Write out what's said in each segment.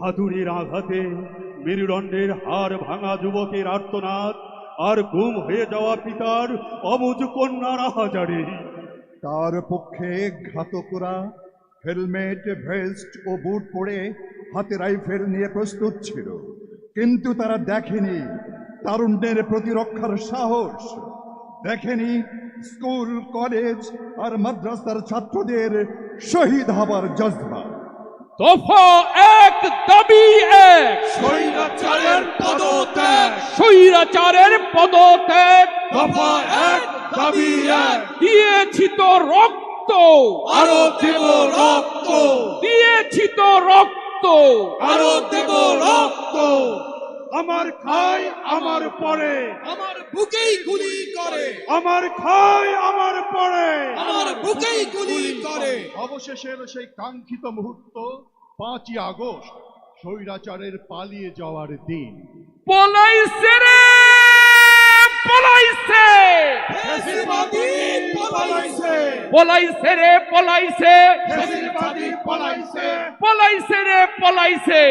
হাতুড়ির আঘাতে মেরুদণ্ডের হাড় ভাঙা যুবকের আর্তনাদ, আর গুম হয়ে যাওয়া পিতার অবুজ কন্যার আহাজারি। তার পক্ষে ঘাতকরা, হেলমেট, ভেস্ট ও বুট পরে হাতে রাইফেল নিয়ে প্রস্তুত ছিল। কিন্তু তারা দেখেনি তারুণ্যের প্রতিরক্ষার সাহস। দেখেনি স্কুল, কলেজ আর মাদ্রাসার ছাত্রদের শহীদ হবার জজবা। দফা এক দাবি এক। স্বৈরাচারের পদত্যাগ। স্বৈরাচারের পদত্যাগ। দফা এক দাবি এক। দিয়েছি তো রক্ত। আরও দেব রক্ত। দিয়েছি তো রক্ত। আরও দেব রক্ত। আমার খাই আমার পরে। আমার বুকেই গুলি করে। আমার খাই আমার পরে আমার বুকেই গুলি করে। অবশেষের সেই কাঙ্ক্ষিত মুহূর্ত পাঁচই আগস্ট স্বৈরাচারের পালিয়ে যাওয়ার দিন। পলাইছে রে পলাইছে। পলাইছে। পলাইছে রে পলাইছে। পলাইছে। রে পলাইছে।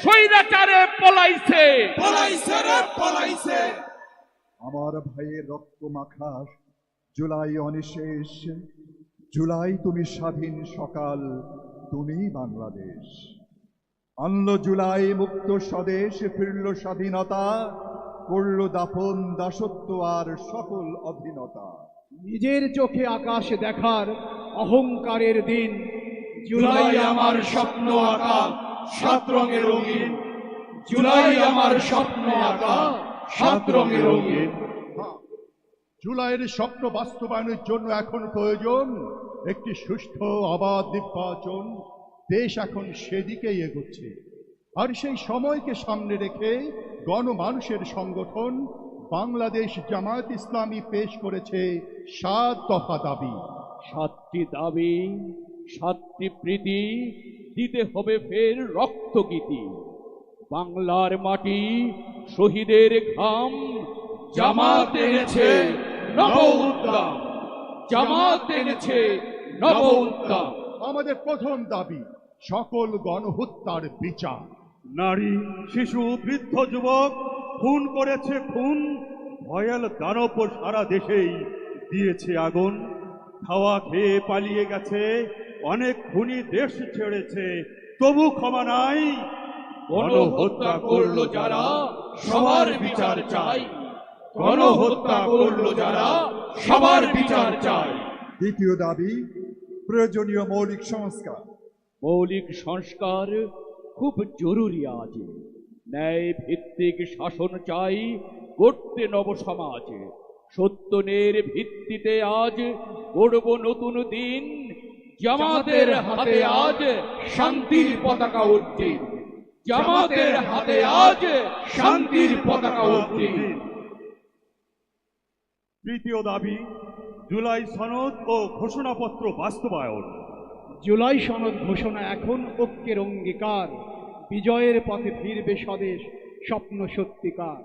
স্বৈরাচারী পলাইছে। পলাইছে পলাইছে রে পলাইছে। আমার ভাইয়ের রক্ত মাখা জুলাই অনিশেষ। জুলাই তুমি স্বাধীন সকাল তুমি বাংলাদেশ। আনল জুলাই মুক্ত স্বদেশ ফিরল স্বাধীনতা করল দাফন দাসত্ব আর সকল অধীনতা। নিজের চোখে আকাশ দেখার অহংকারের দিন জুলাই আমার স্বপ্ন আঁকা সাত রঙের রঙিন। জুলাই আমার স্বপ্ন আঁকা সাত রঙের রঙিন। জুলাইয়ের স্বপ্ন বাস্তবায়নের জন্য এখন প্রয়োজন একটি সুষ্ঠু অবাধ নির্বাচন। দেশ এখন সেদিকেই এগোচ্ছে। আর সেই সময়কে সামনে রেখে গণমানুষের সংগঠন বাংলাদেশ জামায়াত ইসলামী পেশ করেছে সাত দফা দাবি। সাতটি দাবি। সাতটি প্রীতি দিতে হবে ফের রক্তগীতি। বাংলার মাটি শহীদের ঘাম জামাত এনেছে নব উদ্দাম জামাত এনেছে নব উদ্দাম আমাদের প্রথম দাবি সকল গণহত্যার বিচার। নারী শিশু বৃদ্ধ যুবক খুন করেছে খুন ভয়াল দানব সারা দেশেই দিয়েছে আগুন। খাওয়া খেয়ে পালিয়ে গেছে অনেক খুনি দেশ ছেড়েছে তবু ক্ষমা নাই। গণহত্যা করল যারা সবার বিচার চাই। গণহত্যা করল যারা সবার বিচার চাই। দ্বিতীয় দাবি প্রয়োজনীয় মৌলিক সংস্কার। মৌলিক সংস্কার খুব জরুরি আজ। ন্যায় ভিত্তিক শাসন চাই গড়তে নব সমাজ সত্যনের ভিত্তিতে আজ গড়ব নতুন দিন জামাতের হাতে আজ শান্তির পতাকা উঠছে। জামাতের হাতে আজ শান্তির পতাকা উঠছে। তৃতীয় দাবি জুলাই সনদ ও ঘোষণাপত্র বাস্তবায়ন। জুলাই সনদ ঘোষণা এখন ঐক্যের অঙ্গীকার। বিজয়ের পথে ফিরবে স্বদেশ স্বপ্ন সত্যিকার।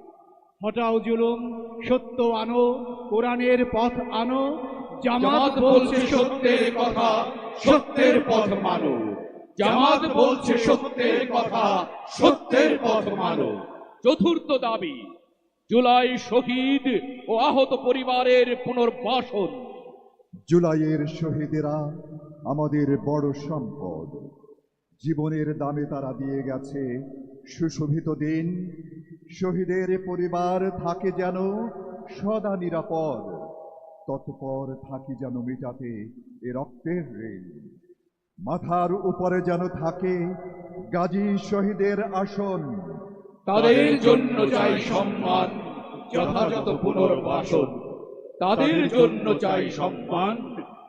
হটাও জুলুম সত্য আনো কোরআনের পথ আনো জামাত বলছে সত্যের কথা সত্যের পথ মানো। জামাত বলছে সত্যের কথা সত্যের পথ মানো। চতুর্থ দাবি জুলাই শহীদ ও আহত পরিবারের পুনর্বাসন। জুলাইয়ের শহীদেরা আমাদের বড় সম্পদ। জীবনের দামে তারা দিয়ে গেছে সুশোভিত দিন। শহীদের পরিবার থাকে যেন সদা নিরাপদ। তৎপর থাকি যেন মেটাতে এ রক্তের ঋণ মাথার উপরে যেন থাকে গাজী শহীদের আসন। তাদের জন্য চাই সম্মান যথাযথ পুনর্বাসন। তাদের জন্য চাই সম্মান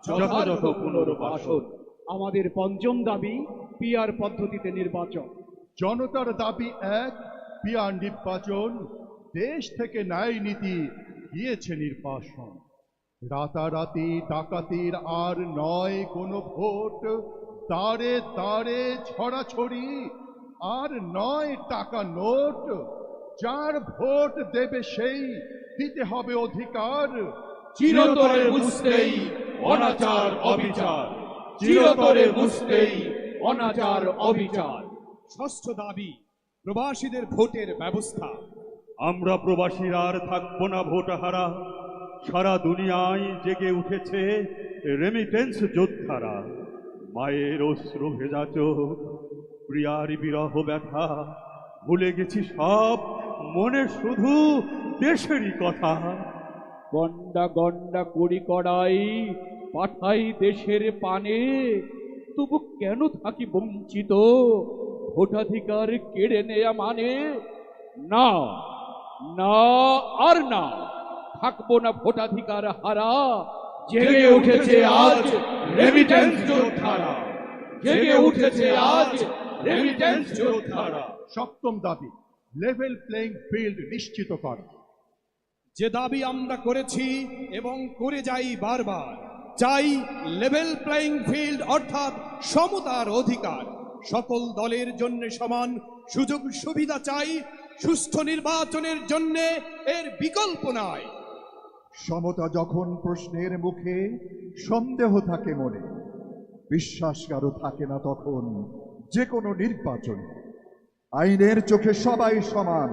যথাযথ পুনর্বাসন। আমাদের পঞ্চম দাবি পিয়ার পদ্ধতিতে নির্বাচন। জনতার দাবি এক পিয়ার নির্বাচন। দেশ থেকে ন্যায় নীতি গিয়েছে নির্বাসন। রাতারাতি ডাকাতির আর নয় কোনো ভোট। দাঁড়ে দাঁড়ে ছড়াছড়ি আর নয় টাকা নোট। যার ভোট দেবে সেই দিতে হবে অধিকার। চিরতরে বুঝতেই অনাচার অবিচার। চিরতরে বুঝতেই অনাচার অবিচার। ষষ্ঠ দাবি প্রবাসীদের ভোটের ব্যবস্থা। আমরা প্রবাসীরা আর থাকব না ভোটাহারা। সারা দুনিয়ায় জেগে উঠেছে রেমিটেন্স যোদ্ধারা। মায়ের অশ্রু ভেজা চোখ, প্রিয়ার বিরহ ব্যথা, ভুলে গেছি সব, মনে শুধু দেশেরই কথা। গন্ডা গন্ডা করি কড়াই, পাঠাই দেশের পানে, তবু কেন থাকি বঞ্চিত? ভোটাধিকার কেড়ে নেয়া মানে না না আর না। থাকব না ভোটাধিকার হারা। জেগে উঠেছে আজ রেমিটেন্স যোদ্ধারা। জেগে উঠেছে আজ রেমিটেন্স যোদ্ধারা। সপ্তম দাবি লেভেল প্লেইং ফিল্ড নিশ্চিত করা। যে দাবি আমরা করেছি এবং করে যাই বারবার চাই লেভেল প্লেইং ফিল্ড অর্থাৎ সমতার অধিকার। সকল দলের জন্য সমান সুযোগ সুবিধা চাই সুষ্ঠু নির্বাচনের জন্য এর বিকল্প নাই। সমতা যখন প্রশ্নের মুখে সন্দেহ থাকে মনে। বিশ্বাস কারও থাকে না তখন যে কোনো নির্বাচন। আইনের চোখে সবাই সমান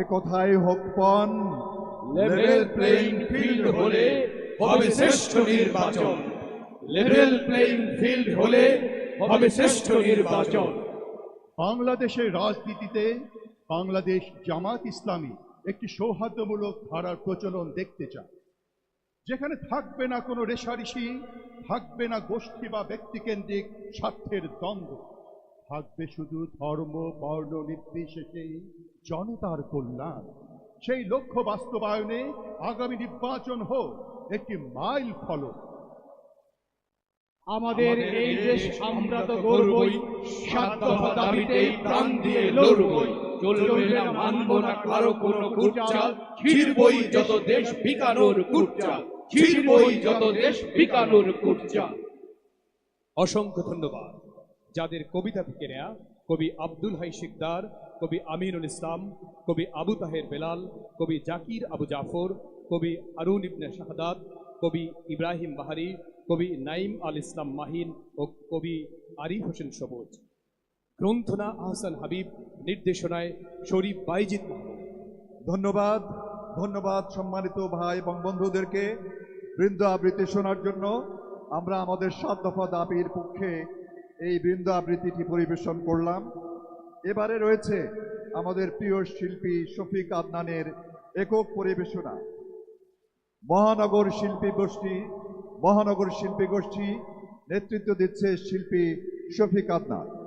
এ কথায় হোক পণ লেভেল প্লেইং ফিল্ড হলে হবে শ্রেষ্ঠ নির্বাচন। লেভেল প্লেইং ফিল্ড হলে হবে শ্রেষ্ঠ নির্বাচন। বাংলাদেশের রাজনীতিতে বাংলাদেশ জামাত ইসলামী একটি সৌহার্দ্যমূলক ধারার প্রচলন দেখতে চায় যেখানে থাকবে না কোনো রেশারেশি থাকবে না গোষ্ঠী বা ব্যক্তিকেন্দ্রিক স্বার্থের দ্বন্দ্ব। থাকবে শুধু ধর্ম বর্ণ নির্বিশেষে জনতার কল্যাণ। সেই লক্ষ্য বাস্তবায়নে আগামী নির্বাচন হোক একটি মাইল ফলক। আমাদের এই দেশ আমরা তো গর্বই সাত দফা দাবিতেই প্রাণ দিয়ে লড়বই। চলবে না, মানবো না, কারও কোনো কুটচাল ছিড়বই যত দেশ বিকানোর কুটচাল ছিড়বই যত দেশ বিকানোর কুটচাল অসংখ্য ধন্যবাদ। যাদের কবিতা থেকে নেয়া, কবি আব্দুল হাই শিকদার, কবি আমিনুল ইসলাম, কবি আবু তাহের বেলাল, কবি জাকির আবু জাফর, কবি আরুন ইবনে শাহাদাত কবি ইব্রাহিম বাহারি, কবি নাইম আল ইসলাম মাহিন ও কবি আরিফ হোসেন সবুজ। গ্রন্থনা আহসান হাবিব, নির্দেশনায় শরীফ বাইজিৎ ধন্যবাদ ধন্যবাদ সম্মানিত ভাই এবং বন্ধুদেরকে। বৃন্দ আবৃত্তি শোনার জন্য আমরা আমাদের সাত দফা দাবির পক্ষে এই বৃন্দ আবৃত্তিটি পরিবেশন করলাম। এবারে রয়েছে আমাদের প্রিয় শিল্পী শফিক আদনানের একক পরিবেশনা। মহানগর শিল্পী গোষ্ঠী, মহানগর শিল্পী গোষ্ঠী নেতৃত্ব দিচ্ছে শিল্পী শফিক আদনান।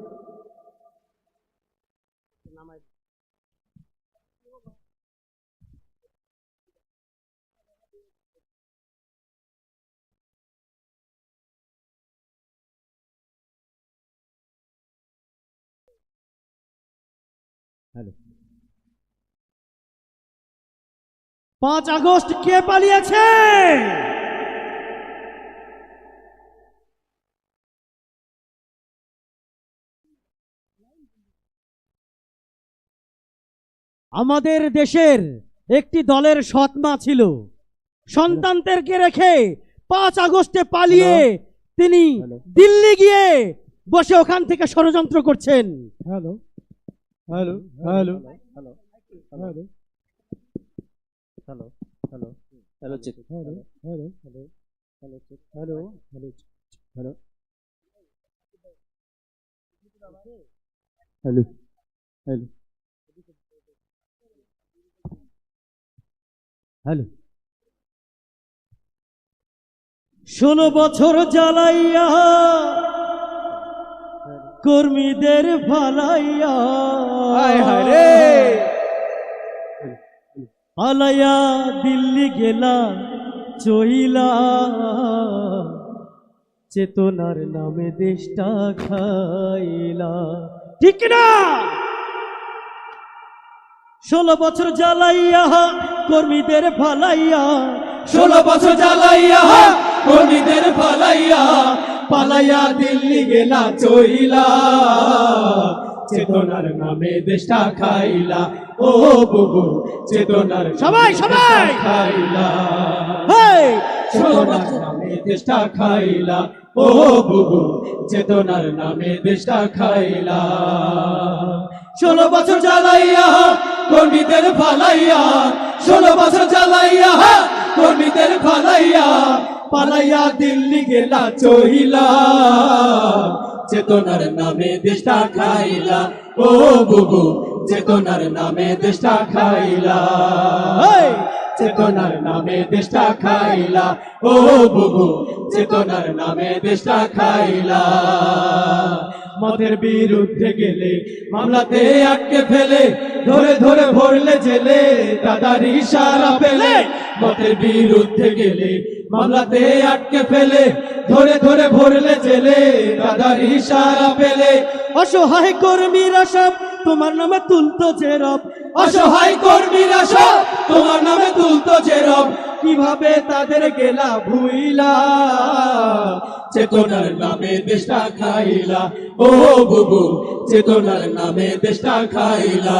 পাঁচ আগস্ট কে পালিয়েছে? আমাদের দেশের একটি দলের সৎমা ছিল। সন্তানদেরকে রেখে পাঁচ আগস্টে পালিয়ে তিনি দিল্লি গিয়ে বসে ওখান থেকে ষড়যন্ত্র করছেন। Hello. Hello hello hello hello hello hello hello check hello hello hello hello check hello hello hello hello hello hello ষোলো বছর জ্বালাইয়া কর্মীদের ভালাইয়া পালাইয়া দিল্লি গেলা চইলা। চেতনার নামে দেশটা খাইলা। ঠিক না ষোলো বছর জ্বালাইয়া কর্মীদের ভালাইয়া ষোলো বছর জ্বালাইয়া কর্মীদের পালাইয়া পালাইয়া দিল্লি গেলা চইলা। চেতনার নামে দেশটা খাইলা। ও বুবু চেতনার সবাই, সবাই! খাইলা! চেতনার নামে দেশটা খাইলা। ও বুবু চেতনার নামে দেশটা খাইলা। ষোলো বছর জ্বালাইয়া কর্মীদের ফালাইয়া। ষোলো বছর জ্বালাইয়া কর্মীদের ফালাইয়া। পালাইয়া দিল্লি গেলা চহিলা। চেতনার নামে দেশটা খাইলা। ও বুবু, চেতনার নামে দেশটা খাইলা। চেতনার নামে দেশটা খাইলা। ও বুবু, চেতনার নামে দেশটা খাইলা। মদের বিরুদ্ধে গেলে, মামলাতে আটকে ফেলে, ধরে ধরে ভরলে জেলে। দাদার ইশারা পেলে মদের বিরুদ্ধে গেলে মামলাতে আটকে ফেলে ধরে ধরে ভরলে জেলে দাদার ইশারা পেলে। অসহায় কর্মীরা সব তোমার নামে তুলতো যে রব। অসহায় কর্মীরা সব তোমার নামে তুলতো যে রব। কীভাবে তাদের গেলা ভুইলা? চেতনার নামে দেশটা খাইলা। ও বুবু চেতনার নামে দেশটা খাইলা।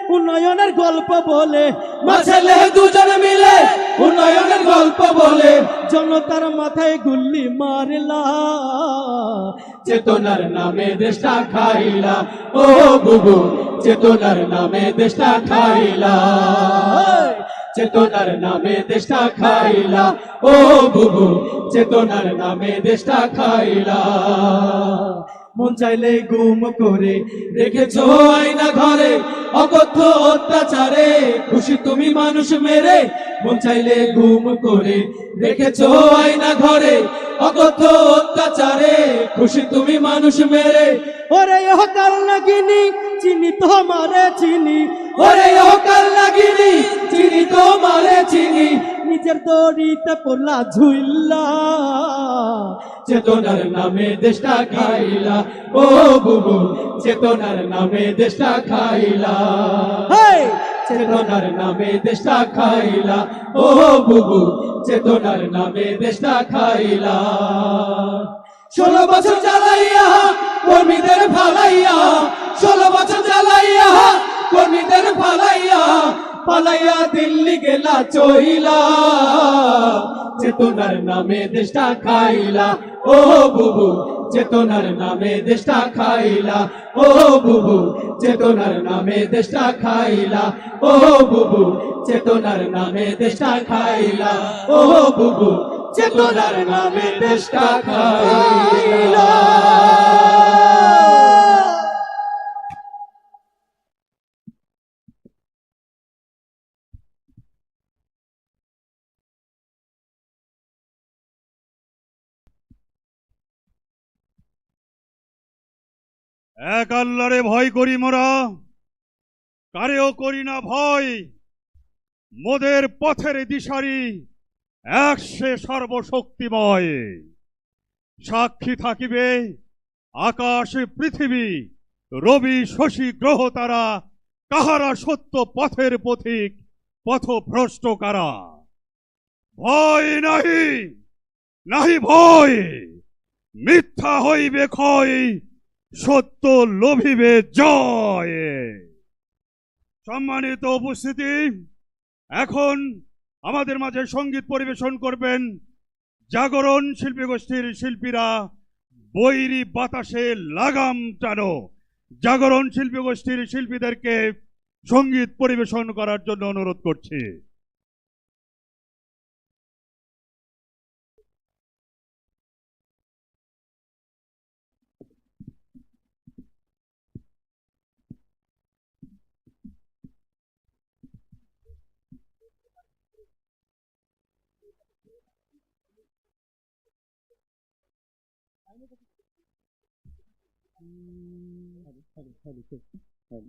উন্নয়নের গল্প বলে। মা ছেলে দুজন মিলে উন্নয়নের গল্প বলে। জনতার মাথায় গুল্লি মারলা। চেতনার নামে দেশটা খাইলা। ও বুবু চেতনার নামে দেশটা খাইলা। চেতনার নামে দেশটা খাইলা। ও বুবু চেতনার নামে দেশটা খাইলা। মন চাইলে গুম করে রেখেছো আয়না ঘরে, অকথ্য অত্যাচারে। খুশি তুমি মানুষ মেরে, মন চাইলে গুম করে রেখেছো আয়না ঘরে, অকথ্য অত্যাচারে। খুশি তুমি মানুষ মেরে ওরে ও কাল নাগিনি চিনি তোমারে চিনি। ওরে কাল লাগিনি চিনি তো মারে চিনি। নিজের দড়িতে পড়লা ঝুইল্লা চেতনার নামে দেশটা খাইলা। ও বুবু চেতনার নামে দেশটা খাইলা! চেতনার নামে দেশটা খাইলা। ও বুবু চেতনার নামে দেশটা খাইলা। ষোলো বছর জ্বালাইয়া কর্মীদের ফালাইয়া, ষোলো বছর জ্বালাইয়া কর্মীদের ফালাইয়া, পালাইয়া দিল্লি গেলা চইলা। চেতনার নামে দেশটা খাইলা, ও বুবু, চেতনার নামে দেশটা খাইলা, ও বুবু, চেতনার নামে দেশটা খাইলা, ও বুবু, চেতনার নামে দেশটা খাইলা, ও বুবু চেতনার নামে দেশটা খাইলা এক ভয় করি মোরা, কারেও করি না ভয়। মোদের পথের দিশারি এক সে সর্বশক্তিময়। সাক্ষী থাকিবে আকাশ, পৃথিবী, রবি, শশী, গ্রহ তারা, কাহারা সত্য পথের পথিক পথভ্রষ্ট কারা ভয় নাহি নাহি ভয়, মিথ্যা হইবে ক্ষয়, সত্য লোভিবে জয়। সম্মানিত উপস্থিতি, এখন আমাদের মাঝে সংগীত পরিবেশন করবেন জাগরণ শিল্পী গোষ্ঠীর শিল্পীরা, বৈরি বাতাসে লাগাম টানো জাগরণ শিল্পী গোষ্ঠীর শিল্পীদেরকে সংগীত পরিবেশন করার জন্য অনুরোধ করছি। Aynı da Hadi hadi hadi kes. Hadi.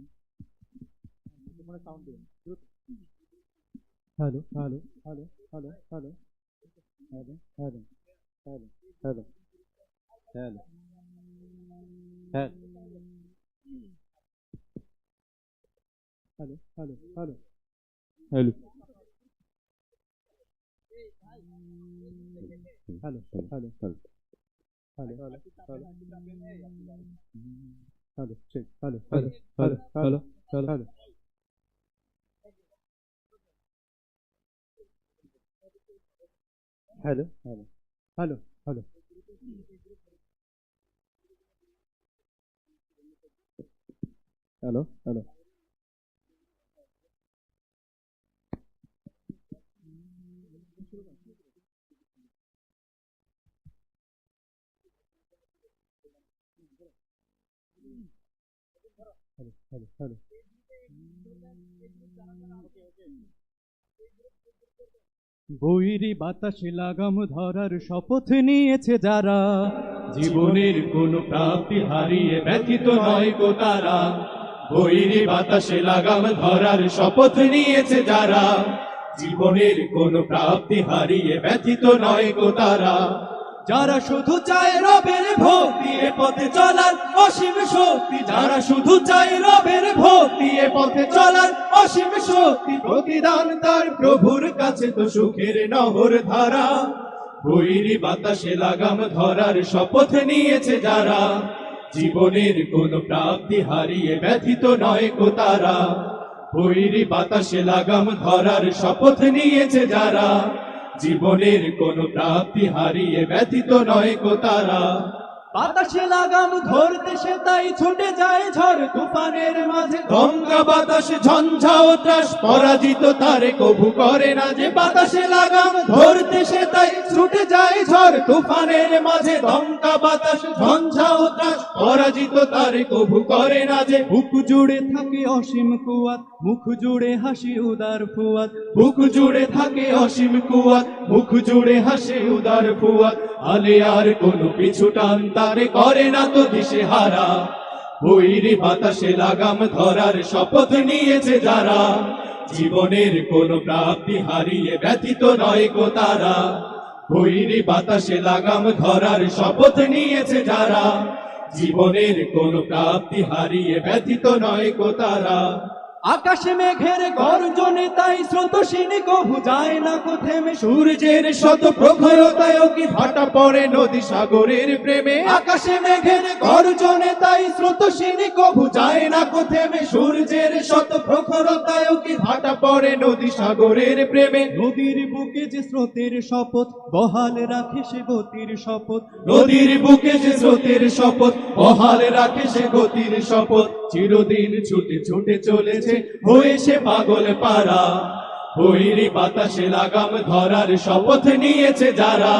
Numara sound diyorum. Dur. Halo, halo, halo, halo, halo. Halo, halo. Halo, halo. Halo. Halo. Halo, halo, halo. Halo. Halo, halo, halo. Hello hello hello hello ঠিক hello hello hello hello hello hello hello hello hello hello hello hello hello hello বাতাসে লাগাম ধরার শপথ নিয়েছে যারা, জীবনের কোন প্রাপ্তি হারিয়ে ব্যথিত নয় গো তারা। বৈরি বাতাসে লাগাম ধরার শপথ নিয়েছে যারা, জীবনের কোন প্রাপ্তি হারিয়ে ব্যথিত নয় গো তারা। যারা শুধু চায় রবের ভক্তি এ পথে চলার অসীম শক্তি, যারা শুধু চায় রবের ভক্তি এ পথে চলার অসীম শক্তি, প্রতিদান তার প্রভুর কাছে তো সুখের নহর ধারা। বৈরি বাতাসে লাগাম ধরার শপথ নিয়েছে যারা। জীবনের কোন প্রাপ্তি হারিয়ে ব্যথিত নয় কো তারা। বৈরি বাতাসে লাগাম ধরার শপথ নিয়েছে যারা। জীবনের কোন প্রাপ্তি হারিয়ে ব্যথিত নয় কো তারা। বাতাসে লাগাম ধরতে সে তাই ছুটে যায় ঝড় তুফানের মাঝে। গঙ্গা বাতাস ঝঞ্ঝা ও ত্রাস পরাজিত তারে কবু করে না যে বাতাসে লাগাম ধরতে সে তাই ছুটে যায় ঝড় তুফানের মাঝে। গঙ্গা বাতাস ঝঞ্ঝা ও ত্রাস পরাজিত তারে কবু করে না যে। বুক জুড়ে থাকে অসীম কুয়াত মুখ জুড়ে হাসি উদার ফুয়াত মুখ জুড়ে থাকে অসীম কুয়াত মুখ জুড়ে হাসি উদার ফুয়াত আলে আর কোনো পিছু টান তারে করে না তো দিশে হারা। বৈরি বাতাসে লাগাম ধরার শপথ নিয়েছে যারা, জীবনের কোন প্রাপ্তি হারিয়ে ব্যথিত নয় গো তারা। বৈরি বাতাসে লাগাম ধরার শপথ নিয়েছে যারা, জীবনের কোন প্রাপ্তি হারিয়ে ব্যথিত নয় গো তারা। আকাশে মেঘের গর্জনে তাই স্রোতসীনী কভু যায় না কো থেমে সূর্যের শত প্রখরতায় কি ভাটা পড়ে নদী সাগরের প্রেমে? আকাশে মেঘের গর্জনে তাই স্রোতসীনী কভু যায় না কো থেমে সূর্যের শত প্রখরতায় কি ভাটা পড়ে নদী সাগরের প্রেমে? নদীর বুকে যে স্রোতের শপথ, বহাল রাখে সে গতির শপথ। নদীর বুকে যে স্রোতের শপথ, বহাল রাখে সে গতির শপথ। চিরদিন ছুটে ছুটে চলেছে হয়ে সে পাগল পারা বৈরি বাতাসে লাগাম ধরার শপথ নিয়েছে যারা।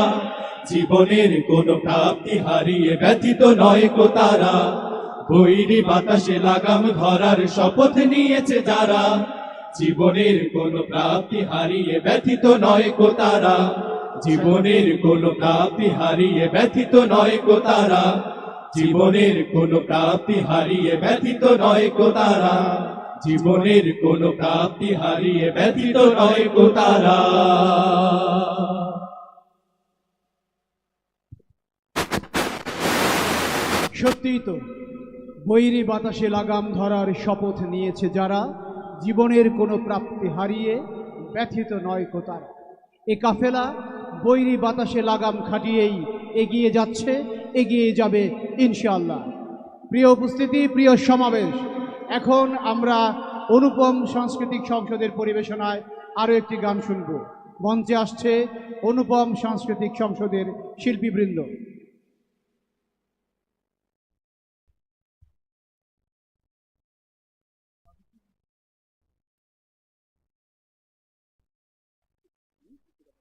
জীবনের কোন প্রাপ্তি হারিয়ে ব্যথিত নয় কো তারা। বৈরি বাতাসে লাগাম ধরার শপথ নিয়েছে যারা। জীবনের কোন প্রাপ্তি হারিয়ে ব্যথিত নয় কো তারা। জীবনের কোন প্রাপ্তি হারিয়ে ব্যথিত নয় কো তারা। জীবনের কোন প্রাপ্তি হারিয়ে ব্যথিত নয় কো তারা। জীবনের কোন প্রাপ্তি হারিয়ে ব্যথিত নয় কো তারা। সত্যিই তো বৈরি বাতাসে লাগাম ধরার শপথ নিয়েছে যারা, জীবনের কোনো প্রাপ্তি হারিয়ে ব্যথিত নয় কো এ কাফেলা বৈরি বাতাসে লাগাম খাটিয়েই এগিয়ে যাচ্ছে এগিয়ে যাবে ইনশাআল্লাহ। প্রিয় উপস্থিতি, প্রিয় সমাবেশ, এখন আমরা অনুপম সাংস্কৃতিক সংসদের পরিবেশনায় আরও একটি গান শুনব। মঞ্চে আসছে অনুপম সাংস্কৃতিক সংসদের শিল্পীবৃন্দ।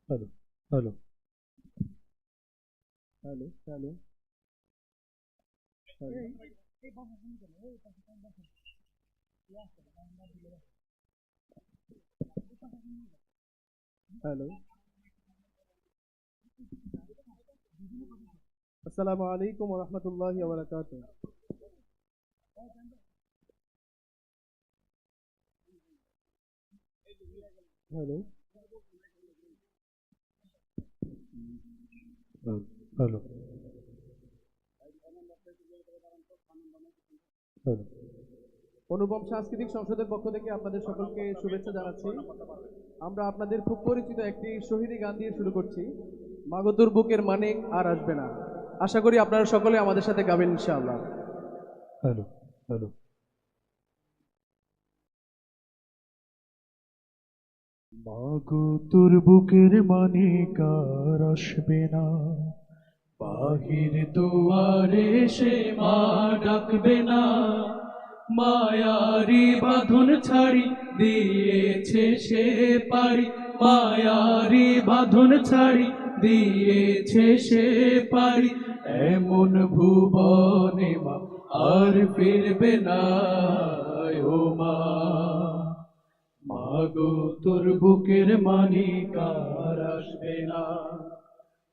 Hello hello. حلو حلو حلو السلام عليكم ورحمة الله وبركاته ألو হ্যালো অনুপম সাংস্কৃতিক সংসদের পক্ষ থেকে আপনাদের সকলকে শুভেচ্ছা জানাচ্ছি। আমরা আপনাদের খুব পরিচিত একটি শহীদি গান দিয়ে শুরু করছি। মাগতুর বুকের মানিক আর আসবে না। আশা করি আপনারা সকলে আমাদের সাথে গাবেন ইনশাআল্লাহ। হ্যালো হ্যালো মাগো তোর বুকের মানে কার আসবে না? বাহির দুয়ারে সে মা ডাকবে না। মায়ারি বাঁধন ছাড়ি, দিয়েছে সে পারি মায়ারি বাঁধন ছাড়ি, দিয়েছে সে পারি এমন ভুবনে মা আর ফিরবে না, ও মা। মাগো, তোর বুকের মানিকার আসবে না।